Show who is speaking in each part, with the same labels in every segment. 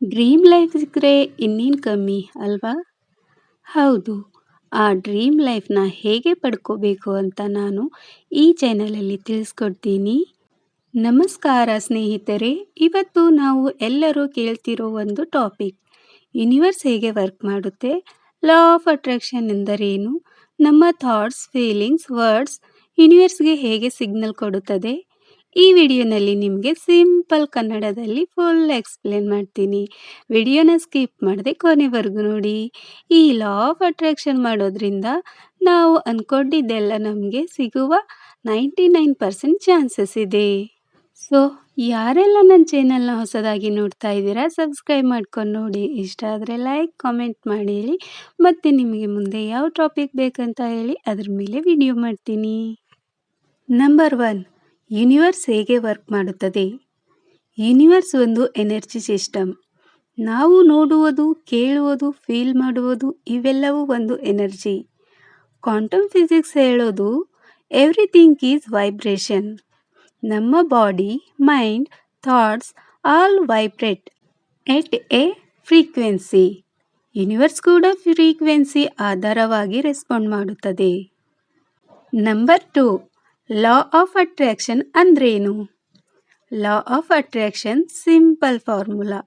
Speaker 1: Dream life ಸಿಕ್ಕರೆ ಇನ್ನೇನು ಕಮ್ಮಿ ಅಲ್ವಾ? ಹೌದು, ಆ ಡ್ರೀಮ್ ಲೈಫ್ನ ಹೇಗೆ ಪಡ್ಕೋಬೇಕು ಅಂತ ನಾನು ಈ ಚಾನಲಲ್ಲಿ ತಿಳಿಸ್ಕೊಡ್ತೀನಿ. ನಮಸ್ಕಾರ ಸ್ನೇಹಿತರೆ, ಇವತ್ತು ನಾವು ಎಲ್ಲರೂ ಕೇಳ್ತಿರೋ ಒಂದು ಟಾಪಿಕ್ ಯೂನಿವರ್ಸ್ ಹೇಗೆ ವರ್ಕ್ ಮಾಡುತ್ತೆ? ಲಾ ಆಫ್ ಅಟ್ರಾಕ್ಷನ್ ಎಂದರೇನು? ನಮ್ಮ ಥಾಟ್ಸ್ ಫೀಲಿಂಗ್ಸ್ ವರ್ಡ್ಸ್ ಯೂನಿವರ್ಸ್ಗೆ ಹೇಗೆ ಸಿಗ್ನಲ್ ಕೊಡುತ್ತದೆ? ಈ ವಿಡಿಯೋನಲ್ಲಿ ನಿಮಗೆ ಸಿಂಪಲ್ ಕನ್ನಡದಲ್ಲಿ ಫುಲ್ ಎಕ್ಸ್ಪ್ಲೇನ್ ಮಾಡ್ತೀನಿ. ವಿಡಿಯೋನ ಸ್ಕಿಪ್ ಮಾಡದೆ ಕೊನೆವರೆಗೂ ನೋಡಿ. ಈ ಲಾ ಆಫ್ ಅಟ್ರಾಕ್ಷನ್ ಮಾಡೋದ್ರಿಂದ ನಾವು ಅಂದ್ಕೊಂಡಿದ್ದೆಲ್ಲ ನಮಗೆ ಸಿಗುವ ನೈಂಟಿ ನೈನ್ ಪರ್ಸೆಂಟ್ ಚಾನ್ಸಸ್ ಇದೆ. ಸೊ ಯಾರೆಲ್ಲ ನನ್ನ ಚಾನಲ್ನ ಹೊಸದಾಗಿ ನೋಡ್ತಾ ಇದ್ದೀರಾ ಸಬ್ಸ್ಕ್ರೈಬ್ ಮಾಡ್ಕೊಂಡು ನೋಡಿ. ಇಷ್ಟ ಆದರೆ ಲೈಕ್ ಕಾಮೆಂಟ್ ಮಾಡಿ ಹೇಳಿ. ಮತ್ತು ನಿಮಗೆ ಮುಂದೆ ಯಾವ ಟಾಪಿಕ್ ಬೇಕಂತ ಹೇಳಿ ಅದ್ರ ಮೇಲೆ ವಿಡಿಯೋ ಮಾಡ್ತೀನಿ. ನಂಬರ್ ಒನ್ ಯೂನಿವರ್ಸ್ ಹೇಗೆ ವರ್ಕ್ ಮಾಡುತ್ತದೆ? ಯೂನಿವರ್ಸ್ ಒಂದು ಎನರ್ಜಿ ಸಿಸ್ಟಮ್. ನಾವು ನೋಡುವುದು, ಕೇಳುವುದು, ಫೀಲ್ ಮಾಡುವುದು ಇವೆಲ್ಲವೂ ಒಂದು ಎನರ್ಜಿ. ಕ್ವಾಂಟಮ್ ಫಿಸಿಕ್ಸ್ ಹೇಳೋದು ಎವ್ರಿಥಿಂಗ್ ಈಸ್ ವೈಬ್ರೇಷನ್ ನಮ್ಮ body, mind, thoughts all vibrate at a frequency. Universe ಕೂಡ ಫ್ರೀಕ್ವೆನ್ಸಿ ಆಧಾರವಾಗಿ ರೆಸ್ಪಾಂಡ್ ಮಾಡುತ್ತದೆ. Number two. Law of attraction ಅಂದ್ರೇನು? Law of attraction simple formula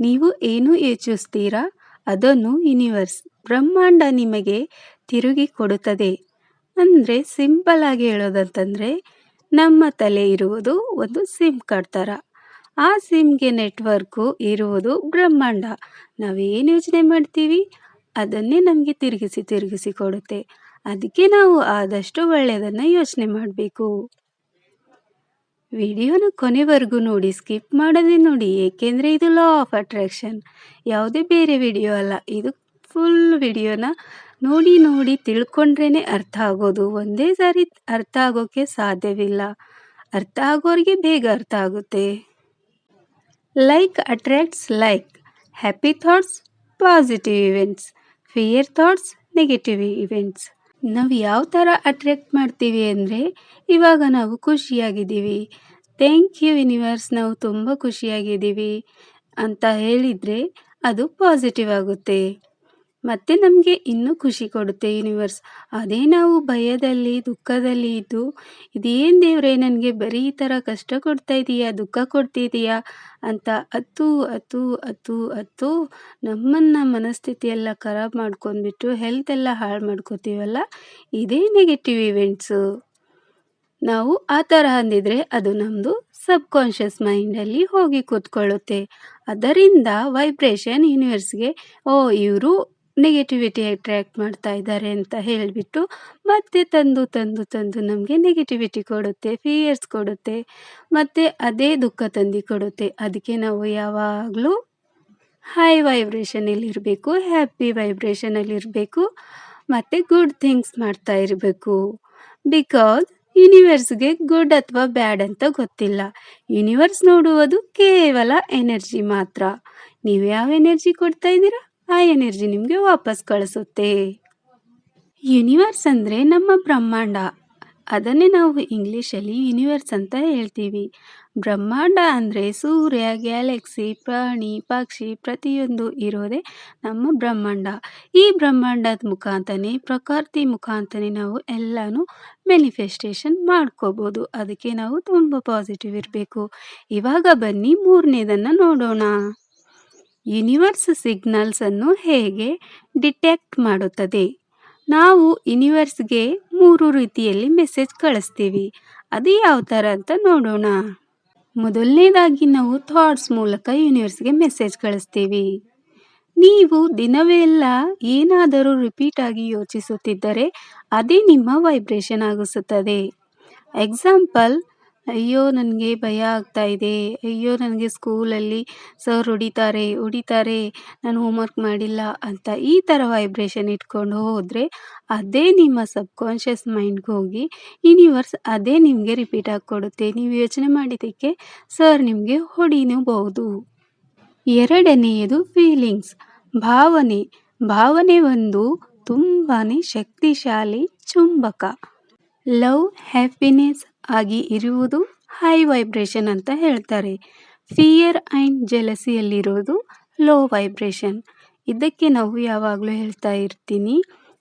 Speaker 1: ನೀವು ಏನು ಯೋಚಿಸ್ತೀರಾ? ಅದನ್ನು ಯೂನಿವರ್ಸ್ ಬ್ರಹ್ಮಾಂಡ ನಿಮಗೆ ತಿರುಗಿ ಕೊಡುತ್ತದೆ. ಅಂದರೆ ಸಿಂಪಲ್ ಆಗಿ ಹೇಳೋದಂತಂದರೆ, ನಮ್ಮ ತಲೆ ಇರುವುದು ಒಂದು ಸಿಮ್ ಕಾರ್ಡ್ ಥರ ಆ ಸಿಮ್ಗೆ ನೆಟ್ವರ್ಕು ಇರುವುದು ಬ್ರಹ್ಮಾಂಡ. ನಾವೇನು ಯೋಚನೆ ಮಾಡ್ತೀವಿ? ಅದನ್ನೇ ನಮಗೆ ತಿರುಗಿಸಿ ತಿರುಗಿಸಿ ಕೊಡುತ್ತೆ. ಅದಕ್ಕೆ ನಾವು ಆದಷ್ಟು ಒಳ್ಳೆಯದನ್ನು ಯೋಚನೆ ಮಾಡಬೇಕು. ವಿಡಿಯೋನ ಕೊನೆವರೆಗೂ ನೋಡಿ, ಸ್ಕಿಪ್ ಮಾಡದೆ ನೋಡಿ, ಏಕೆಂದರೆ ಇದು ಲಾ ಆಫ್ ಅಟ್ರಾಕ್ಷನ್ ಯಾವುದೇ ಬೇರೆ ವಿಡಿಯೋ ಅಲ್ಲ, ಇದು ಫುಲ್ ವಿಡಿಯೋನ ನೋಡಿ ನೋಡಿ ತಿಳ್ಕೊಂಡ್ರೇ ಅರ್ಥ ಆಗೋದು. ಒಂದೇ ಸಾರಿ ಅರ್ಥ ಆಗೋಕ್ಕೆ ಸಾಧ್ಯವಿಲ್ಲ. ಅರ್ಥ ಆಗೋರಿಗೆ ಬೇಗ ಅರ್ಥ ಆಗುತ್ತೆ. Like attracts like happy thoughts positive events fear thoughts negative events ನಾವು ಯಾವ ಥರ ಅಟ್ರ್ಯಾಕ್ಟ್ ಮಾಡ್ತೀವಿ ಅಂದರೆ ಇವಾಗ ನಾವು ಖುಷಿಯಾಗಿದ್ದೀವಿ. ಥ್ಯಾಂಕ್ ಯು ಯೂನಿವರ್ಸ್ ನಾವು ತುಂಬ ಖುಷಿಯಾಗಿದ್ದೀವಿ ಅಂತ ಹೇಳಿದರೆ ಅದು ಪಾಸಿಟಿವ್ ಆಗುತ್ತೆ. ಮತ್ತು ನಮಗೆ ಇನ್ನೂ ಖುಷಿ ಕೊಡುತ್ತೆ ಯೂನಿವರ್ಸ್ ಅದೇ ನಾವು ಭಯದಲ್ಲಿ, ದುಃಖದಲ್ಲಿ ಇದ್ದು, ಇದೇನು ದೇವ್ರೆ ನನಗೆ ಬರೀ ಈ ಥರ ಕಷ್ಟ ಕೊಡ್ತಾ ಇದೀಯಾ, ದುಃಖ ಕೊಡ್ತಿದೀಯಾ ಅಂತ ಅತ್ತು ಅತ್ತು ಅತ್ತು ಅತ್ತು ನಮ್ಮನ್ನು ಮನಸ್ಥಿತಿಯೆಲ್ಲ ಖರಾಬ್ ಮಾಡ್ಕೊಂಡ್ಬಿಟ್ಟು ಹೆಲ್ತ್ ಎಲ್ಲ ಹಾಳು ಮಾಡ್ಕೋತೀವಲ್ಲ? ಇದೇ ನೆಗೆಟಿವ್ ಇವೆಂಟ್ಸು ನಾವು ಆ ಥರ ಅಂದಿದ್ರೆ ಅದು ನಮ್ಮದು ಸಬ್ ಕಾನ್ಷಿಯಸ್ ಮೈಂಡಲ್ಲಿ ಹೋಗಿ ಕೂತ್ಕೊಳ್ಳುತ್ತೆ. ಅದರಿಂದ ವೈಬ್ರೇಷನ್ ಯೂನಿವರ್ಸ್ಗೆ ಓ ಇವರು ನೆಗೆಟಿವಿಟಿ ಅಟ್ರ್ಯಾಕ್ಟ್ ಮಾಡ್ತಾ ಇದ್ದಾರೆ ಅಂತ ಹೇಳಿಬಿಟ್ಟು ಮತ್ತೆ ತಂದು ತಂದು ತಂದು ನಮಗೆ ನೆಗೆಟಿವಿಟಿ ಕೊಡುತ್ತೆ ಫಿಯರ್ಸ್ ಕೊಡುತ್ತೆ, ಮತ್ತು ಅದೇ ದುಃಖ ತಂದು ಕೊಡುತ್ತೆ. ಅದಕ್ಕೆ ನಾವು ಯಾವಾಗಲೂ ಹೈ ವೈಬ್ರೇಷನಲ್ಲಿರಬೇಕು ಹ್ಯಾಪಿ ವೈಬ್ರೇಷನಲ್ಲಿರಬೇಕು ಮತ್ತು ಗುಡ್ ಥಿಂಗ್ಸ್ ಮಾಡ್ತಾ ಇರಬೇಕು. ಬಿಕಾಸ್ ಯೂನಿವರ್ಸ್ಗೆ ಗುಡ್ ಅಥವಾ ಬ್ಯಾಡ್ ಅಂತ ಗೊತ್ತಿಲ್ಲ. ಯೂನಿವರ್ಸ್ ನೋಡುವುದು ಕೇವಲ ಎನರ್ಜಿ ಮಾತ್ರ. ನೀವು ಯಾವ ಎನರ್ಜಿ ಕೊಡ್ತಾ ಇದ್ದೀರಾ? ಆ ಎನರ್ಜಿ ನಿಮಗೆ ವಾಪಸ್ ಕಳಿಸುತ್ತೆ. ಯೂನಿವರ್ಸ್ ಅಂದರೆ ನಮ್ಮ ಬ್ರಹ್ಮಾಂಡ. ಅದನ್ನೇ ನಾವು ಇಂಗ್ಲೀಷಲ್ಲಿ ಯೂನಿವರ್ಸ್ ಅಂತ ಹೇಳ್ತೀವಿ. ಬ್ರಹ್ಮಾಂಡ ಅಂದರೆ ಸೂರ್ಯ, ಗ್ಯಾಲಕ್ಸಿ, ಪ್ರಾಣಿ, ಪಕ್ಷಿ ಪ್ರತಿಯೊಂದು ಇರೋದೇ ನಮ್ಮ ಬ್ರಹ್ಮಾಂಡ. ಈ ಬ್ರಹ್ಮಾಂಡದ ಮುಖಾಂತನೇ, ಪ್ರಕೃತಿ ಮುಖಾಂತನೇ ನಾವು ಎಲ್ಲನೂ ಮ್ಯಾನಿಫೆಸ್ಟೇಷನ್ ಮಾಡ್ಕೋಬೋದು. ಅದಕ್ಕೆ ನಾವು ತುಂಬ ಪಾಸಿಟಿವ್ ಇರಬೇಕು. ಇವಾಗ ಬನ್ನಿ ಮೂರನೇದನ್ನು ನೋಡೋಣ. ಯೂನಿವರ್ಸ್ ಸಿಗ್ನಲ್ಸನ್ನು ಹೇಗೆ ಡಿಟೆಕ್ಟ್ ಮಾಡುತ್ತದೆ? ನಾವು ಯೂನಿವರ್ಸ್ಗೆ ಮೂರು ರೀತಿಯಲ್ಲಿ ಮೆಸೇಜ್ ಕಳಿಸ್ತೀವಿ. ಅದು ಯಾವ ಥರ ಅಂತ ನೋಡೋಣ. ಮೊದಲನೇದಾಗಿ ನಾವು ಥಾಟ್ಸ್ ಮೂಲಕ ಯೂನಿವರ್ಸ್ಗೆ ಮೆಸೇಜ್ ಕಳಿಸ್ತೀವಿ. ನೀವು ದಿನವೆಲ್ಲ ಏನಾದರೂ ರಿಪೀಟ್ ಆಗಿ ಯೋಚಿಸುತ್ತಿದ್ದರೆ ಅದೇ ನಿಮ್ಮ ವೈಬ್ರೇಷನ್ ಆಗಿಸುತ್ತದೆ ಎಕ್ಸಾಂಪಲ್ ಅಯ್ಯೋ, ನನಗೆ ಭಯ ಆಗ್ತಾ ಇದೆ. ಅಯ್ಯೋ, ನನಗೆ ಸ್ಕೂಲಲ್ಲಿ ಸರ್ ಹೊಡಿತಾರೆ ಹೊಡಿತಾರೆ, ನಾನು ಹೋಮ್ವರ್ಕ್ ಮಾಡಿಲ್ಲ ಅಂತ ಈ ಥರ ವೈಬ್ರೇಷನ್ ಇಟ್ಕೊಂಡು ಹೋದರೆ ಅದೇ ನಿಮ್ಮ ಸಬ್ ಕಾನ್ಷಿಯಸ್ ಮೈಂಡ್ಗೆ ಹೋಗಿ ಯೂನಿವರ್ಸ್ ಅದೇ ನಿಮಗೆ ರಿಪೀಟ್ ಆಗಿ ಕೊಡುತ್ತೆ. ನೀವು ಯೋಚನೆ ಮಾಡಿದ್ದಕ್ಕೆ ಸರ್ ನಿಮಗೆ ಹೊಡಿನಬಹುದು. ಎರಡನೆಯದು ಫೀಲಿಂಗ್ಸ್ ಭಾವನೆ. ಭಾವನೆ ಒಂದು ತುಂಬಾ ಶಕ್ತಿಶಾಲಿ ಚುಂಬಕ. ಲವ್ ಹ್ಯಾಪಿನೆಸ್ ಆಗಿ ಇರುವುದು ಹೈ ವೈಬ್ರೇಷನ್ ಅಂತ ಹೇಳ್ತಾರೆ. ಫಿಯರ್ ಆ್ಯಂಡ್ ಜೆಲಸಿಯಲ್ಲಿರೋದು ಲೋ ವೈಬ್ರೇಷನ್ ಇದಕ್ಕೆ ನಾವು ಯಾವಾಗಲೂ ಹೇಳ್ತಾ ಇರ್ತೀನಿ.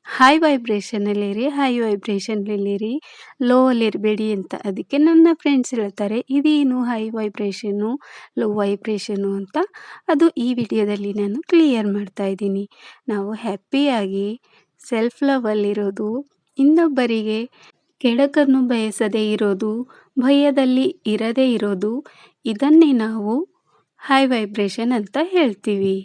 Speaker 1: ಹೈ ವೈಬ್ರೇಷನಲ್ಲಿರಿ ಹೈ ವೈಬ್ರೇಷನಲ್ಲಿರಿ ಲೋ ಅಲ್ಲಿರಬೇಡಿ ಅಂತ ಅದಕ್ಕೆ ನನ್ನ ಫ್ರೆಂಡ್ಸ್ ಹೇಳ್ತಾರೆ. ಇದೇನು ಹೈ ವೈಬ್ರೇಷನು ಲೋ ವೈಬ್ರೇಷನು ಅಂತ? ಅದು ಈ ವಿಡಿಯೋದಲ್ಲಿ ನಾನು ಕ್ಲಿಯರ್ ಮಾಡ್ತಾ ಇದ್ದೀನಿ. ನಾವು ಹ್ಯಾಪಿಯಾಗಿ ಸೆಲ್ಫ್ ಲವಲ್ಲಿರೋದು ಇನ್ನೊಬ್ಬರಿಗೆ ಕೆಡಕನ್ನು ಬಯಸದೇ ಇರೋದು, ಭಯದಲ್ಲಿ ಇರದೇ ಇರೋದು, ಇದನ್ನೇ ನಾವು ಹೈ ವೈಬ್ರೇಷನ್ ಅಂತ ಹೇಳ್ತೀವಿ.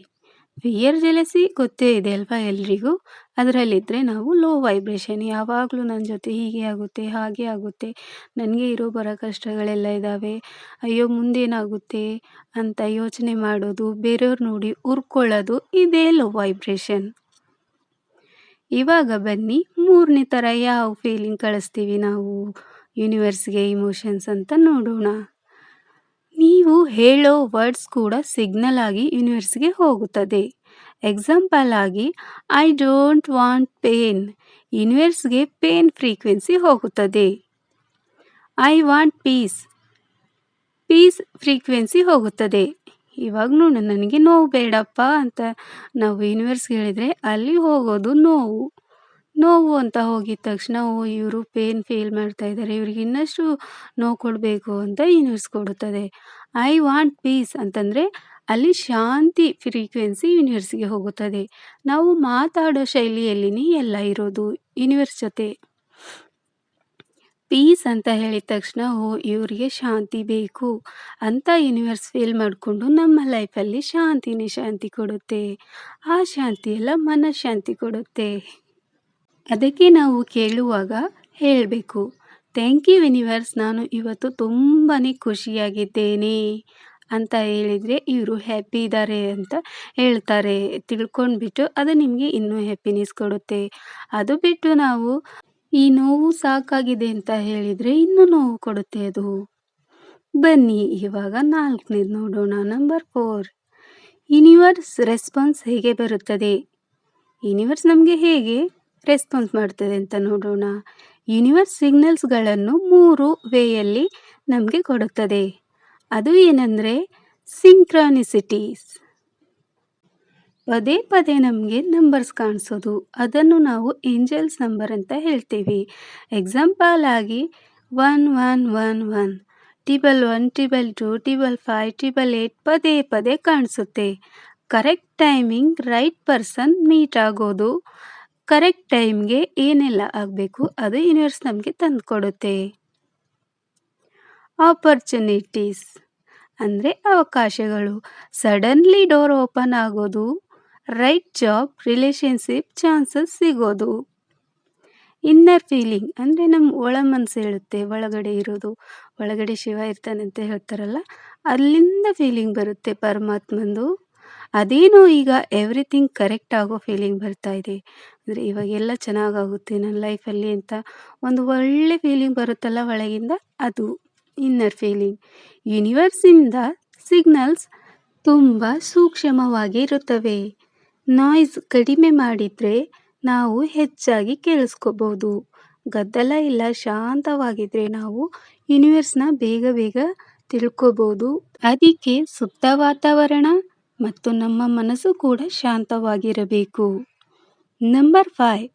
Speaker 1: ಫಿಯರ್ ಜೆಲಸಿ ಗೊತ್ತೇ ಇದೆ ಅಲ್ವಾ ಎಲ್ರಿಗೂ? ಅದರಲ್ಲಿದ್ದರೆ ನಾವು ಲೋ ವೈಬ್ರೇಷನ್ ಯಾವಾಗಲೂ ನನ್ನ ಜೊತೆ ಹೀಗೆ ಆಗುತ್ತೆ, ಹಾಗೆ ಆಗುತ್ತೆ, ನನಗೆ ಇರೋ ಬರೋ ಕಷ್ಟಗಳೆಲ್ಲ ಇದ್ದಾವೆ ಅಯ್ಯೋ ಮುಂದೇನಾಗುತ್ತೆ ಅಂತ ಯೋಚನೆ ಮಾಡೋದು, ಬೇರೆಯವ್ರು ನೋಡಿ ಉರ್ಕೊಳ್ಳೋದು ಇದೇ ಲೋ ವೈಬ್ರೇಷನ್ ಇವಾಗ ಬನ್ನಿ, ಮೂರನೇ ಥರ ಯಾವ ಫೀಲಿಂಗ್ ಕಳಿಸ್ತೀವಿ ನಾವು? ಯೂನಿವರ್ಸ್ಗೆ ಇಮೋಷನ್ಸ್ ಅಂತ ನೋಡೋಣ. ನೀವು ಹೇಳೋ ವರ್ಡ್ಸ್ ಕೂಡ ಸಿಗ್ನಲ್ ಆಗಿ ಯೂನಿವರ್ಸ್ಗೆ ಹೋಗುತ್ತದೆ. ಎಕ್ಸಾಂಪಲ್ ಆಗಿ ಐ ಡೋಂಟ್ ವಾಂಟ್ ಪೇನ್ ಯೂನಿವರ್ಸ್ಗೆ ಪೇನ್ ಫ್ರೀಕ್ವೆನ್ಸಿ ಹೋಗುತ್ತದೆ. I want peace peace frequency ಹೋಗುತ್ತದೆ. ಇವಾಗ ನೋಡು ನನಗೆ ನೋವು ಬೇಡಪ್ಪ ಅಂತ ನಾವು ಯೂನಿವರ್ಸ್ಗೆ ಹೇಳಿದರೆ ಅಲ್ಲಿ ಹೋಗೋದು ನೋವು. ನೋವು ಅಂತ ಹೋಗಿದ ತಕ್ಷಣ, ಓ, ಇವರು ಪೇನ್ ಫೀಲ್ ಮಾಡ್ತಾ ಇದ್ದಾರೆ ಇವ್ರಿಗೆ ಇನ್ನಷ್ಟು ನೋವು ಕೊಡಬೇಕು ಅಂತ ಯೂನಿವರ್ಸ್ ಕೊಡುತ್ತದೆ. ಐ ವಾಂಟ್ ಪೀಸ್ ಅಂತಂದರೆ ಅಲ್ಲಿ ಶಾಂತಿ ಫ್ರೀಕ್ವೆನ್ಸಿ ಯೂನಿವರ್ಸ್ಗೆ ಹೋಗುತ್ತದೆ. ನಾವು ಮಾತಾಡೋ ಶೈಲಿಯಲ್ಲಿನೇ ಎಲ್ಲ ಇರೋದು ಯೂನಿವರ್ಸ್ ಜೊತೆ. ಪೀಸ್ ಅಂತ ಹೇಳಿದ ತಕ್ಷಣ, ಓ, ಇವರಿಗೆ ಶಾಂತಿ ಬೇಕು ಅಂತ ಯೂನಿವರ್ಸ್ ಫೀಲ್ ಮಾಡಿಕೊಂಡು ನಮ್ಮ ಲೈಫಲ್ಲಿ ಶಾಂತಿನೇ ಶಾಂತಿ ಕೊಡುತ್ತೆ. ಆ ಶಾಂತಿ ಎಲ್ಲ ಮನಃಶಾಂತಿ ಕೊಡುತ್ತೆ. ಅದಕ್ಕೆ ನಾವು ಕೇಳುವಾಗ ಹೇಳಬೇಕು ಥ್ಯಾಂಕ್ ಯು ಯೂನಿವರ್ಸ್ ನಾನು ಇವತ್ತು ತುಂಬಾ ಖುಷಿಯಾಗಿದ್ದೇನೆ ಅಂತ ಹೇಳಿದರೆ, ಇವರು ಹ್ಯಾಪಿ ಇದ್ದಾರೆ ಅಂತ ಹೇಳ್ತಾರೆ. ತಿಳ್ಕೊಂಡ್ಬಿಟ್ಟು ಅದು ನಿಮಗೆ ಇನ್ನೂ ಹ್ಯಾಪಿನೆಸ್ ಕೊಡುತ್ತೆ. ಅದು ಬಿಟ್ಟು ನಾವು ಈ ನೋವು ಸಾಕಾಗಿದೆ ಅಂತ ಹೇಳಿದರೆ ಇನ್ನೂ ನೋವು ಕೊಡುತ್ತೆ ಅದು. ಬನ್ನಿ, ಇವಾಗ ನಾಲ್ಕನೇದು ನೋಡೋಣ, ನಂಬರ್ ಫೋರ್. ಯೂನಿವರ್ಸ್ ರೆಸ್ಪಾನ್ಸ್ ಹೇಗೆ ಬರುತ್ತದೆ? ಯೂನಿವರ್ಸ್ ನಮಗೆ ಹೇಗೆ ರೆಸ್ಪಾನ್ಸ್ ಮಾಡ್ತದೆ ಅಂತ ನೋಡೋಣ. ಯೂನಿವರ್ಸ್ ಸಿಗ್ನಲ್ಸ್ಗಳನ್ನು ಮೂರು ವೇಯಲ್ಲಿ ನಮಗೆ ಕೊಡುತ್ತದೆ. ಅದು ಏನಂದರೆ, ಸಿಂಕ್ರಾನಿಸಿಟೀಸ್. ಪದೇ ಪದೇ ನಮಗೆ ನಂಬರ್ಸ್ ಕಾಣಿಸೋದು. ಅದನ್ನು ನಾವು ಏಂಜಲ್ಸ್ ನಂಬರ್ ಅಂತ ಹೇಳ್ತೀವಿ. ಎಕ್ಸಾಂಪಲ್ ಆಗಿ one one one one triple one triple two triple five triple eight ಪದೇ ಪದೇ ಕಾಣಿಸುತ್ತೆ. Correct timing right person meet ಆಗೋದು. ಕರೆಕ್ಟ್ ಟೈಮ್ಗೆ ಏನೆಲ್ಲ ಆಗಬೇಕು ಅದು ಯೂನಿವರ್ಸ್ ನಮಗೆ ತಂದು ಕೊಡುತ್ತೆ ಆಪರ್ಚುನಿಟೀಸ್ ಅಂದರೆ ಅವಕಾಶಗಳು. ಸಡನ್ಲಿ ಡೋರ್ ಓಪನ್ ಆಗೋದು. ರೈಟ್ ಜಾಬ್ ರಿಲೇಷನ್ಶಿಪ್ ಚಾನ್ಸಸ್ ಸಿಗೋದು. ಇನ್ನರ್ ಫೀಲಿಂಗ್ ಅಂದರೆ ನಮ್ಮ ಒಳ ಮನಸ್ಸು ಹೇಳುತ್ತೆ, ಒಳಗಡೆ ಇರೋದು, ಒಳಗಡೆ ಶಿವ ಇರ್ತಾನೆ ಅಂತ ಹೇಳ್ತಾರಲ್ಲ, ಅಲ್ಲಿಂದ ಫೀಲಿಂಗ್ ಬರುತ್ತೆ ಪರಮಾತ್ಮಂದು. ಅದೇನೋ ಈಗ ಎವ್ರಿಥಿಂಗ್ ಕರೆಕ್ಟ್ ಆಗೋ ಫೀಲಿಂಗ್ ಬರ್ತಾ ಇದೆ. ಅಂದರೆ ಇವಾಗ ಎಲ್ಲ ಚೆನ್ನಾಗಾಗುತ್ತೆ ನನ್ನ ಲೈಫಲ್ಲಿ ಅಂತ ಒಂದು ಒಳ್ಳೆ ಫೀಲಿಂಗ್ ಬರುತ್ತಲ್ಲ ಒಳಗಿಂದ, ಅದು ಇನ್ನರ್ ಫೀಲಿಂಗ್ ಯೂನಿವರ್ಸಿಂದ ಸಿಗ್ನಲ್ಸ್ ತುಂಬ ಸೂಕ್ಷ್ಮವಾಗಿ ಇರುತ್ತವೆ. ನಾಯ್ಸ್ ಕಡಿಮೆ ಮಾಡಿದರೆ ನಾವು ಹೆಚ್ಚಾಗಿ ಕೇಳಿಸ್ಕೋಬೋದು ಗದ್ದಲ ಇಲ್ಲ ಶಾಂತವಾಗಿದ್ದರೆ ನಾವು ಯೂನಿವರ್ಸ್ನ ಬೇಗ ಬೇಗ ತಿಳ್ಕೋಬೋದು ಅದಕ್ಕೆ ಸುತ್ತ ವಾತಾವರಣ ಮತ್ತು ನಮ್ಮ ಮನಸ್ಸು ಕೂಡ ಶಾಂತವಾಗಿರಬೇಕು. Number five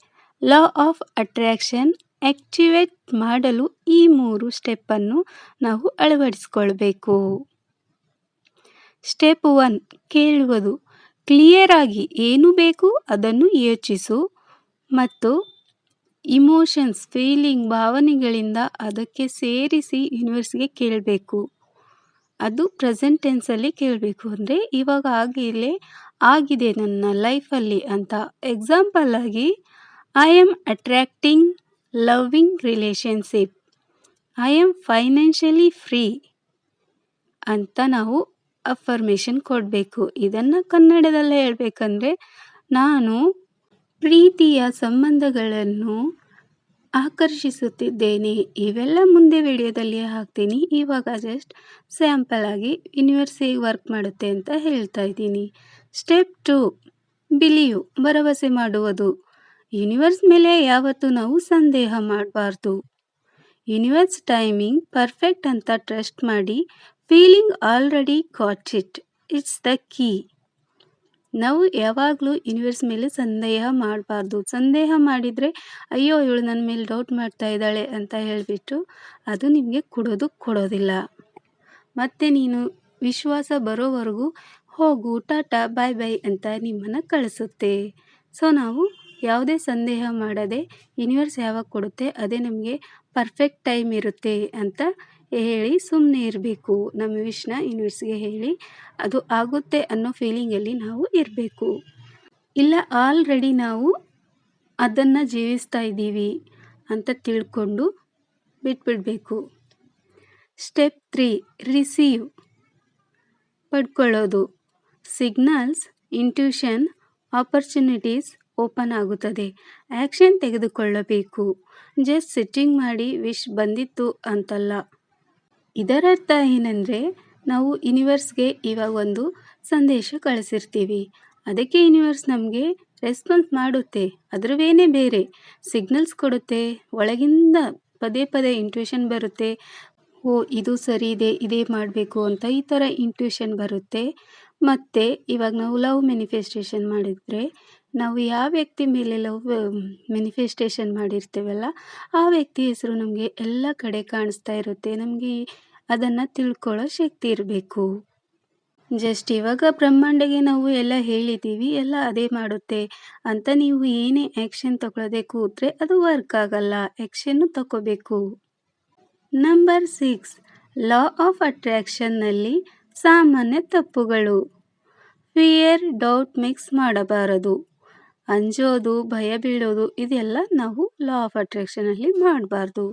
Speaker 1: law of attraction activate ಮಾಡಲು ಈ ಮೂರು ಸ್ಟೆಪ್ಪನ್ನು ನಾವು ಅಳವಡಿಸಿಕೊಳ್ಬೇಕು. ಸ್ಟೆಪ್ ಒನ್ ಕೇಳುವುದು. ಕ್ಲಿಯರ್ ಆಗಿ ಏನು ಬೇಕು ಅದನ್ನು ಯೋಚಿಸು ಮತ್ತು ಇಮೋಷನ್ಸ್, ಫೀಲಿಂಗ್, ಭಾವನೆಗಳಿಂದ ಅದಕ್ಕೆ ಸೇರಿಸಿ ಯೂನಿವರ್ಸ್ಗೆ ಕೇಳಬೇಕು. ಅದು ಪ್ರೆಸೆಂಟ್ ಟೆನ್ಸಲ್ಲಿ ಕೇಳಬೇಕು. ಅಂದರೆ ಇವಾಗ ಆಗಿಲೇ ಆಗಿದೆ ನನ್ನ ಲೈಫಲ್ಲಿ ಅಂತ. ಎಕ್ಸಾಂಪಲ್ ಆಗಿ I am attracting loving relationship I am financially free ಅಂತ ನಾವು ಅಫರ್ಮೇಷನ್ ಕೊಡಬೇಕು. ಇದನ್ನು ಕನ್ನಡದಲ್ಲೇ ಹೇಳಬೇಕಂದ್ರೆ, ನಾನು ಪ್ರೀತಿಯ ಸಂಬಂಧಗಳನ್ನು ಆಕರ್ಷಿಸುತ್ತಿದ್ದೇನೆ. ಇವೆಲ್ಲ ಮುಂದೆ ವಿಡಿಯೋದಲ್ಲಿ ಹಾಕ್ತೀನಿ. ಇವಾಗ ಜಸ್ಟ್ ಸ್ಯಾಂಪಲ್ ಆಗಿ ಯೂನಿವರ್ಸ್ ವರ್ಕ್ ಮಾಡುತ್ತೆ ಅಂತ ಹೇಳ್ತಾ ಇದ್ದೀನಿ. ಸ್ಟೆಪ್ ಟು ಬಿಲಿಯು, ಭರವಸೆ ಮಾಡುವುದು. ಯೂನಿವರ್ಸ್ ಮೇಲೆ ಯಾವತ್ತೂ ನಾವು ಸಂದೇಹ ಮಾಡಬಾರ್ದು. ಯೂನಿವರ್ಸ್ ಟೈಮಿಂಗ್ ಪರ್ಫೆಕ್ಟ್ ಅಂತ ಟ್ರಸ್ಟ್ ಮಾಡಿ feeling already caught it it's the key ನಾವು ಯಾವಾಗಲೂ ಯೂನಿವರ್ಸ್ ಮೇಲೆ ಸಂದೇಹ ಮಾಡಬಾರ್ದು. ಸಂದೇಹ ಮಾಡಿದರೆ, ಅಯ್ಯೋ, ಇವಳು ನನ್ನ ಮೇಲೆ ಡೌಟ್ ಮಾಡ್ತಾ ಇದ್ದಾಳೆ ಅಂತ ಹೇಳಿಬಿಟ್ಟು ಅದು ನಿಮಗೆ ಕೊಡೋದು ಕೊಡೋದಿಲ್ಲ. ಮತ್ತು ನೀನು ವಿಶ್ವಾಸ ಬರೋವರೆಗೂ ಹೋಗು, ಟಾಟಾ ಬಾಯ್ ಬಾಯ್ ಅಂತ ನಿಮ್ಮನ್ನು ಕಳಿಸುತ್ತೆ. ಸೊ ನಾವು ಯಾವುದೇ ಸಂದೇಹ ಮಾಡದೆ ಯೂನಿವರ್ಸ್ ಯಾವಾಗ ಕೊಡುತ್ತೆ, ಅದೇ ನಮಗೆ ಪರ್ಫೆಕ್ಟ್ ಟೈಮ್ ಇರುತ್ತೆ ಅಂತ ಹೇಳಿ ಸುಮ್ಮನೆ ಇರಬೇಕು. ನಮ್ಮ ವಿಶ್ನ ಯೂನಿವರ್ಸ್ಗೆ ಹೇಳಿ ಅದು ಆಗುತ್ತೆ ಅನ್ನೋ ಫೀಲಿಂಗಲ್ಲಿ ನಾವು ಇರಬೇಕು. ಇಲ್ಲ ಆಲ್ರೆಡಿ ನಾವು ಅದನ್ನು ಜೀವಿಸ್ತಾ ಇದ್ದೀವಿ ಅಂತ ತಿಳ್ಕೊಂಡು ಬಿಟ್ಬಿಡಬೇಕು. ಸ್ಟೆಪ್ ತ್ರೀ ರಿಸೀವ್ ಪಡ್ಕೊಳ್ಳೋದು. ಸಿಗ್ನಲ್ಸ್ ಇಂಟ್ಯೂಷನ್ ಆಪರ್ಚುನಿಟೀಸ್ ಓಪನ್ ಆಗುತ್ತದೆ. ಆ್ಯಕ್ಷನ್ ತೆಗೆದುಕೊಳ್ಳಬೇಕು. ಜಸ್ಟ್ ಸಿಟ್ಟಿಂಗ್ ಮಾಡಿ ವಿಶ್ ಬಂದಿತ್ತು ಅಂತಲ್ಲ. ಇದರರ್ಥ ಏನಂದರೆ, ನಾವು ಯೂನಿವರ್ಸ್ಗೆ ಇವಾಗ ಒಂದು ಸಂದೇಶ ಕಳಿಸಿರ್ತೀವಿ. ಅದಕ್ಕೆ ಯೂನಿವರ್ಸ್ ನಮಗೆ ರೆಸ್ಪಾನ್ಸ್ ಮಾಡುತ್ತೆ. ಅದರವೇನೇ ಬೇರೆ. ಸಿಗ್ನಲ್ಸ್ ಕೊಡುತ್ತೆ. ಒಳಗಿಂದ ಪದೇ ಪದೇ ಇಂಟ್ಯೂಷನ್ ಬರುತ್ತೆ. ಓ, ಇದು ಸರಿ ಇದೆ, ಇದೇ ಮಾಡಬೇಕು ಅಂತ ಈ ಥರ ಇಂಟ್ಯೂಷನ್ ಬರುತ್ತೆ. ಮತ್ತು, ಇವಾಗ ನಾವು ಲವ್ ಮ್ಯಾನಿಫೆಸ್ಟೇಷನ್ ಮಾಡಿದರೆ, ನಾವು ಯಾವ ವ್ಯಕ್ತಿ ಮೇಲೆ ಲವ್ ಮ್ಯಾನಿಫೆಸ್ಟೇಷನ್ ಮಾಡಿರ್ತೇವಲ್ಲ, ಆ ವ್ಯಕ್ತಿ ಹೆಸರು ನಮಗೆ ಎಲ್ಲ ಕಡೆ ಕಾಣಿಸ್ತಾ ಇರುತ್ತೆ. ನಮಗೆ ಅದನ್ನು ತಿಳ್ಕೊಳ್ಳೋ ಶಕ್ತಿ ಇರಬೇಕು. ಜಸ್ಟ್ ಇವಾಗ ಬ್ರಹ್ಮಾಂಡಗೆ ನಾವು ಎಲ್ಲ ಹೇಳಿದ್ದೀವಿ ಎಲ್ಲ ಅದೇ ಮಾಡುತ್ತೆ ಅಂತ ನೀವು ಏನೇ ಆ್ಯಕ್ಷನ್ ತಗೊಳ್ಳೋದೇ ಕೂತ್ರೆ ಅದು ವರ್ಕ್ ಆಗಲ್ಲ ಆ್ಯಕ್ಷನ್ನು ತಗೋಬೇಕು ನಂಬರ್ ಸಿಕ್ಸ್ ಲಾ ಆಫ್ ಅಟ್ರ್ಯಾಕ್ಷನ್ನಲ್ಲಿ ಸಾಮಾನ್ಯ ತಪ್ಪುಗಳು. ಫಿಯರ್ ಡೌಟ್ ಮಿಕ್ಸ್ ಮಾಡಬಾರದು. ಅಂಜೋದು, ಭಯ ಬೀಳೋದು, ಇದೆಲ್ಲ ನಾವು ಲಾ ಆಫ್ ಅಟ್ರ್ಯಾಕ್ಷನಲ್ಲಿ ಮಾಡಬಾರ್ದು.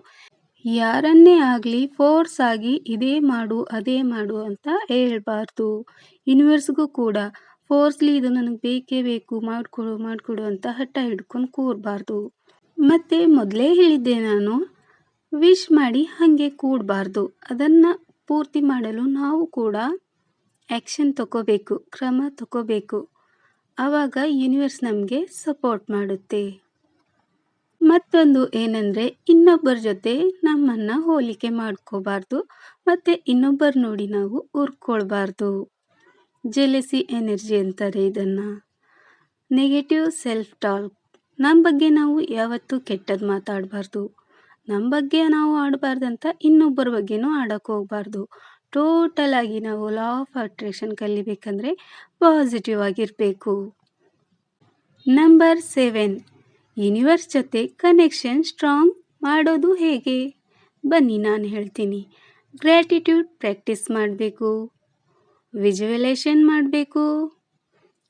Speaker 1: ಯಾರನ್ನೇ ಆಗಲಿ ಫೋರ್ಸ್ ಆಗಿ ಇದೇ ಮಾಡು, ಅದೇ ಮಾಡು ಅಂತ ಹೇಳ್ಬಾರ್ದು. ಯೂನಿವರ್ಸ್ಗೂ ಕೂಡ ಫೋರ್ಸ್ಲಿ ಇದು ನನಗೆ ಬೇಕೇ ಬೇಕು, ಮಾಡಿಕೊಡು ಮಾಡಿಕೊಡು ಅಂತ ಹಠ ಹಿಡ್ಕೊಂಡು ಕೂರಬಾರ್ದು. ಮತ್ತು ಮೊದಲೇ ಹೇಳಿದ್ದೆ ನಾನು ವಿಶ್ ಮಾಡಿ ಹಾಗೆ ಕೂಡಬಾರ್ದು. ಅದನ್ನು ಪೂರ್ತಿ ಮಾಡಲು ನಾವು ಕೂಡ ಆ್ಯಕ್ಷನ್ ತಗೋಬೇಕು ಕ್ರಮ ತಗೋಬೇಕು ಆವಾಗ ಯೂನಿವರ್ಸ್ ನಮಗೆ ಸಪೋರ್ಟ್ ಮಾಡುತ್ತೆ. ಮತ್ತೊಂದು ಏನಂದರೆ, ಇನ್ನೊಬ್ಬರ ಜೊತೆ ನಮ್ಮನ್ನು ಹೋಲಿಕೆ ಮಾಡ್ಕೋಬಾರ್ದು, ಮತ್ತು ಇನ್ನೊಬ್ಬರ ನೋಡಿ ನಾವು ಉರ್ಕೊಳ್ಬಾರ್ದು ಜೆಲೆಸಿ ಎನರ್ಜಿ ಅಂತಾರೆ ಇದನ್ನು. ನೆಗೆಟಿವ್ ಸೆಲ್ಫ್ ಟಾಲ್ಕ್ ನಮ್ಮ ಬಗ್ಗೆ ನಾವು ಯಾವತ್ತೂ ಕೆಟ್ಟದ್ದು ಮಾತಾಡಬಾರ್ದು. ನಮ್ಮ ಬಗ್ಗೆ ನಾವು ಆಡಬಾರ್ದಂತ ಇನ್ನೊಬ್ಬರ ಬಗ್ಗೆನೂ ಆಡೋಕ್ಕೆ ಹೋಗ್ಬಾರ್ದು. ಟೋಟಲ್ ಆಗಿ ನಾವು ಲಾ ಆಫ್ ಅಟ್ರಾಕ್ಷನ್ ಕಲಿಬೇಕಂದ್ರೆ ಪಾಸಿಟಿವ್ ಆಗಿರಬೇಕು. ನಂಬರ್ ಸೆವೆನ್ ಯೂನಿವರ್ಸ್ ಜೊತೆ ಕನೆಕ್ಷನ್ ಸ್ಟ್ರಾಂಗ್ ಮಾಡೋದು ಹೇಗೆ? ಬನ್ನಿ ನಾನು ಹೇಳ್ತೀನಿ. ಗ್ರ್ಯಾಟಿಟ್ಯೂಡ್ ಪ್ರ್ಯಾಕ್ಟೀಸ್ ಮಾಡಬೇಕು. ವಿಜುವಲೇಷನ್ ಮಾಡಬೇಕು.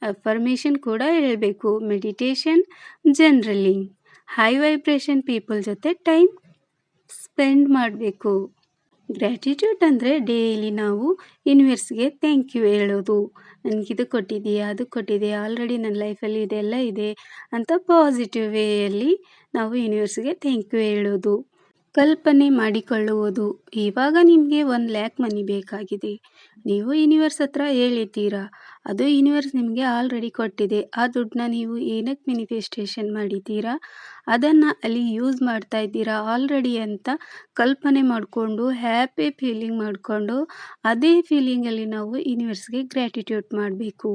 Speaker 1: ಅಫರ್ಮೇಷನ್ ಕೂಡ ಹೇಳಬೇಕು. Meditation journaling high vibration people ಜೊತೆ ಟೈಮ್ ಸ್ಪೆಂಡ್ ಮಾಡಬೇಕು. ಗ್ರ್ಯಾಟಿಟ್ಯೂಡ್ ಅಂದರೆ ಡೈಲಿ ನಾವು ಯೂನಿವರ್ಸ್ಗೆ ಥ್ಯಾಂಕ್ ಯು ಹೇಳೋದು. ನನಗಿದು ಕೊಟ್ಟಿದೆಯಾ ಅದು ಕೊಟ್ಟಿದೆಯಾ ಆಲ್ರೆಡಿ ನನ್ನ ಲೈಫಲ್ಲಿ ಇದೆಲ್ಲ ಇದೆ ಅಂತ ಪಾಸಿಟಿವ್ ವೇಯಲ್ಲಿ ನಾವು ಯೂನಿವರ್ಸ್ಗೆ ಥ್ಯಾಂಕ್ ಯು ಹೇಳೋದು. ಕಲ್ಪನೆ ಮಾಡಿಕೊಳ್ಳುವುದು. ಇವಾಗ ನಿಮಗೆ ಒಂದು ಲ್ಯಾಕ್ ಮನಿ ಬೇಕಾಗಿದೆ. ನೀವು ಯೂನಿವರ್ಸ್ ಹತ್ರ ಹೇಳಿದ್ದೀರಾ ಅದು ಯೂನಿವರ್ಸ್ ನಿಮಗೆ ಆಲ್ರೆಡಿ ಕೊಟ್ಟಿದೆ. ಆ ದುಡ್ಡನ್ನ ನೀವು ಏನಕ್ಕೆ ಮಿನಿಫೆಸ್ಟೇಷನ್ ಮಾಡಿದ್ದೀರಾ? ಅದನ್ನು ಅಲ್ಲಿ ಯೂಸ್ ಮಾಡ್ತಾ ಇದ್ದೀರಾ ಆಲ್ರೆಡಿ ಅಂತ ಕಲ್ಪನೆ ಮಾಡಿಕೊಂಡು ಹ್ಯಾಪಿ ಫೀಲಿಂಗ್ ಮಾಡಿಕೊಂಡು, ಅದೇ ಫೀಲಿಂಗಲ್ಲಿ ನಾವು ಯೂನಿವರ್ಸ್ಗೆ ಗ್ರ್ಯಾಟಿಟ್ಯೂಡ್ ಮಾಡಬೇಕು.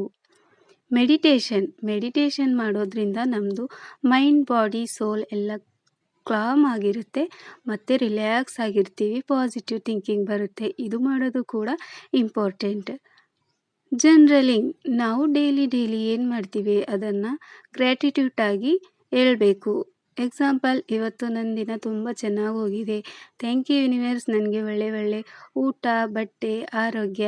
Speaker 1: ಮೆಡಿಟೇಷನ್ ಮೆಡಿಟೇಷನ್ ಮಾಡೋದ್ರಿಂದ ನಮ್ಮದು ಮೈಂಡ್ ಬಾಡಿ ಸೋಲ್ ಎಲ್ಲ ಕ್ಲಾಮ್ ಆಗಿರುತ್ತೆ, ಮತ್ತು ರಿಲ್ಯಾಕ್ಸ್ ಆಗಿರ್ತೀವಿ ಪಾಸಿಟಿವ್ ಥಿಂಕಿಂಗ್ ಬರುತ್ತೆ. ಇದು ಮಾಡೋದು ಕೂಡ ಇಂಪಾರ್ಟೆಂಟ್ ಜನ್ರಲಿಂಗ್ ನಾವು ಡೈಲಿ ಡೈಲಿ ಏನು ಮಾಡ್ತೀವಿ, ಅದನ್ನು ಗ್ರ್ಯಾಟಿಟ್ಯೂಟಾಗಿ ಹೇಳಬೇಕು. ಎಕ್ಸಾಂಪಲ್ ಇವತ್ತು ನನ್ನ ದಿನ ತುಂಬ ಚೆನ್ನಾಗಿ ಹೋಗಿದೆ. ಥ್ಯಾಂಕ್ ಯು ಯೂನಿವರ್ಸ್ ನನಗೆ ಒಳ್ಳೆ ಒಳ್ಳೆ ಊಟ, ಬಟ್ಟೆ, ಆರೋಗ್ಯ,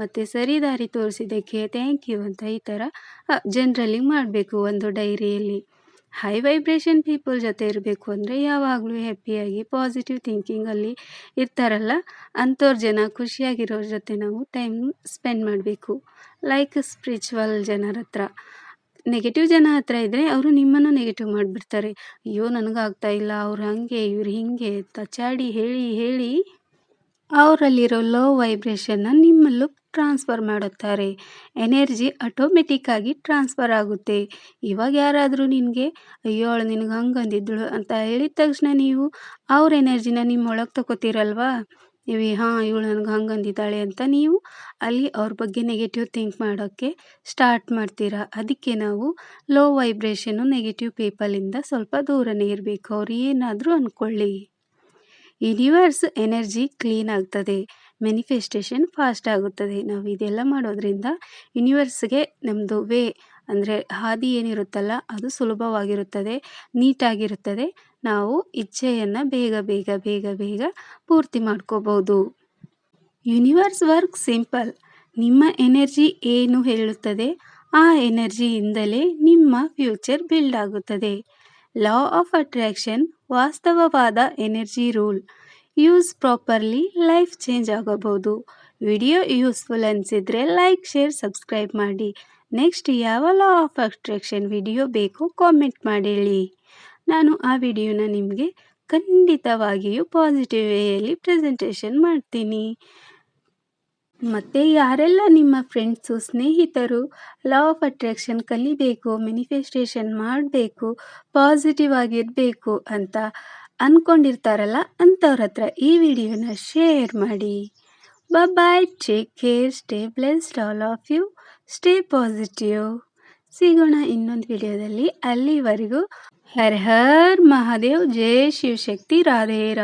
Speaker 1: ಮತ್ತು ಸರಿ ದಾರಿ ತೋರಿಸಿದ್ದಕ್ಕೆ ಥ್ಯಾಂಕ್ ಯು ಅಂತ ಈ ಥರ ಜನ್ರಲಿಂಗ್ ಮಾಡಬೇಕು ಒಂದು ಡೈರಿಯಲ್ಲಿ ಹೈ ವೈಬ್ರೇಷನ್ ಪೀಪಲ್ ಜೊತೆ ಇರಬೇಕು ಅಂದರೆ ಯಾವಾಗಲೂ ಹ್ಯಾಪಿಯಾಗಿ ಪಾಸಿಟಿವ್ ಥಿಂಕಿಂಗಲ್ಲಿ ಇರ್ತಾರಲ್ಲ, ಅಂಥವ್ರ ಜನ ಖುಷಿಯಾಗಿರೋರ ಜೊತೆ ನಾವು ಟೈಮ್ ಸ್ಪೆಂಡ್ ಮಾಡಬೇಕು. ಲೈಕ್ ಸ್ಪಿರಿಚುವಲ್ ಜನರ ಹತ್ರ. ನೆಗೆಟಿವ್ ಜನ ಹತ್ರ ಇದ್ದರೆ ಅವರು ನಿಮ್ಮನ್ನು ನೆಗೆಟಿವ್ ಮಾಡಿಬಿಡ್ತಾರೆ. ಅಯ್ಯೋ ನನಗಾಗ್ತಾ ಇಲ್ಲ, ಅವ್ರು ಹಾಗೆ, ಇವ್ರು ಹೀಗೆ ತಚಾಡಿ ಹೇಳಿ ಹೇಳಿ ಅವರಲ್ಲಿರೋ ಲೋ ವೈಬ್ರೇಷನ್ನ ನಿಮ್ಮಲ್ಲೂ ಟ್ರಾನ್ಸ್ಫರ್ ಮಾಡುತ್ತಾರೆ. ಎನರ್ಜಿ ಆಟೋಮೆಟಿಕ್ಕಾಗಿ ಟ್ರಾನ್ಸ್ಫರ್ ಆಗುತ್ತೆ. ಇವಾಗ ಯಾರಾದರೂ ನಿನಗೆ, ಅಯ್ಯೋ, ಅವಳು ನಿನಗೆ ಹಂಗೆ ಅಂದಿದ್ದಳು ಅಂತ ಹೇಳಿದ ತಕ್ಷಣ ನೀವು ಅವ್ರ ಎನರ್ಜಿನ ನಿಮ್ಮೊಳಗೆ ತಗೋತೀರಲ್ವಾ? ನೀವು ಹಾಂ, ಇವಳು ನನಗೆ ಹಂಗೆ ಅಂದಿದ್ದಾಳೆ ಅಂತ ನೀವು ಅಲ್ಲಿ ಅವ್ರ ಬಗ್ಗೆ ನೆಗೆಟಿವ್ ಥಿಂಕ್ ಮಾಡೋಕ್ಕೆ ಸ್ಟಾರ್ಟ್ ಮಾಡ್ತೀರಾ. ಅದಕ್ಕೆ ನಾವು ಲೋ ವೈಬ್ರೇಷನ್ನು ನೆಗೆಟಿವ್ ಪೀಪಲಿಂದ ಸ್ವಲ್ಪ ದೂರನೇ ಇರಬೇಕು. ಅವ್ರು ಏನಾದರೂ ಅಂದ್ಕೊಳ್ಳಿ ಯೂನಿವರ್ಸ್ ಎನರ್ಜಿ ಕ್ಲೀನ್ ಆಗ್ತದೆ. ಮ್ಯಾನಿಫೆಸ್ಟೇಷನ್ ಫಾಸ್ಟ್ ಆಗುತ್ತದೆ. ನಾವು ಇದೆಲ್ಲ ಮಾಡೋದ್ರಿಂದ ಯೂನಿವರ್ಸ್ಗೆ ನಮ್ಮದು ವೇ ಅಂದರೆ ಹಾದಿ ಏನಿರುತ್ತಲ್ಲ, ಅದು ಸುಲಭವಾಗಿರುತ್ತದೆ, ನೀಟಾಗಿರುತ್ತದೆ. ನಾವು ಇಚ್ಛೆಯನ್ನು ಬೇಗ ಬೇಗ ಬೇಗ ಬೇಗ ಪೂರ್ತಿ ಮಾಡ್ಕೋಬೋದು ಯೂನಿವರ್ಸ್ ವರ್ಕ್ ಸಿಂಪಲ್. ನಿಮ್ಮ ಎನರ್ಜಿ ಏನು ಹೇಳುತ್ತದೆ? ಆ ಎನರ್ಜಿಯಿಂದಲೇ ನಿಮ್ಮ ಫ್ಯೂಚರ್ ಬಿಲ್ಡ್ ಆಗುತ್ತದೆ. Law of attraction ವಾಸ್ತವವಾದ energy rule. Use properly life change ಆಗಬಹುದು. ವಿಡಿಯೋ ಯೂಸ್ಫುಲ್ ಅನಿಸಿದರೆ ಲೈಕ್ ಶೇರ್ ಸಬ್ಸ್ಕ್ರೈಬ್ ಮಾಡಿ. ನೆಕ್ಸ್ಟ್ ಯಾವ ಲಾ ಆಫ್ ಅಟ್ರಾಕ್ಷನ್ ವಿಡಿಯೋ ಬೇಕು ಕಾಮೆಂಟ್ ಮಾಡಿ ಹೇಳಿ ನಾನು ಆ ವಿಡಿಯೋನ ನಿಮಗೆ ಖಂಡಿತವಾಗಿಯೂ ಪಾಸಿಟಿವ್ ವೇಯಲ್ಲಿ ಪ್ರೆಸೆಂಟೇಷನ್ ಮಾಡ್ತೀನಿ. ಮತ್ತು ಯಾರೆಲ್ಲ ನಿಮ್ಮ ಫ್ರೆಂಡ್ಸು ಸ್ನೇಹಿತರು ಲಾ ಆಫ್ ಅಟ್ರಾಕ್ಷನ್ ಕಲಿಬೇಕು ಮ್ಯಾನಿಫೆಸ್ಟೇಷನ್ ಮಾಡಬೇಕು ಪಾಸಿಟಿವ್ ಆಗಿರಬೇಕು ಅಂತ ಅಂದ್ಕೊಂಡಿರ್ತಾರಲ್ಲ ಅಂಥವ್ರ ಹತ್ರ ಈ ವಿಡಿಯೋನ ಶೇರ್ ಮಾಡಿ. Bye take care stay blessed all of you stay positive ಸಿಗೋಣ ಇನ್ನೊಂದು ವಿಡಿಯೋದಲ್ಲಿ. ಅಲ್ಲಿವರೆಗೂ ಹರ್ ಹರ್ ಮಹಾದೇವ್. ಜಯ ಶಿವಶಕ್ತಿ. ರಾಧೇ.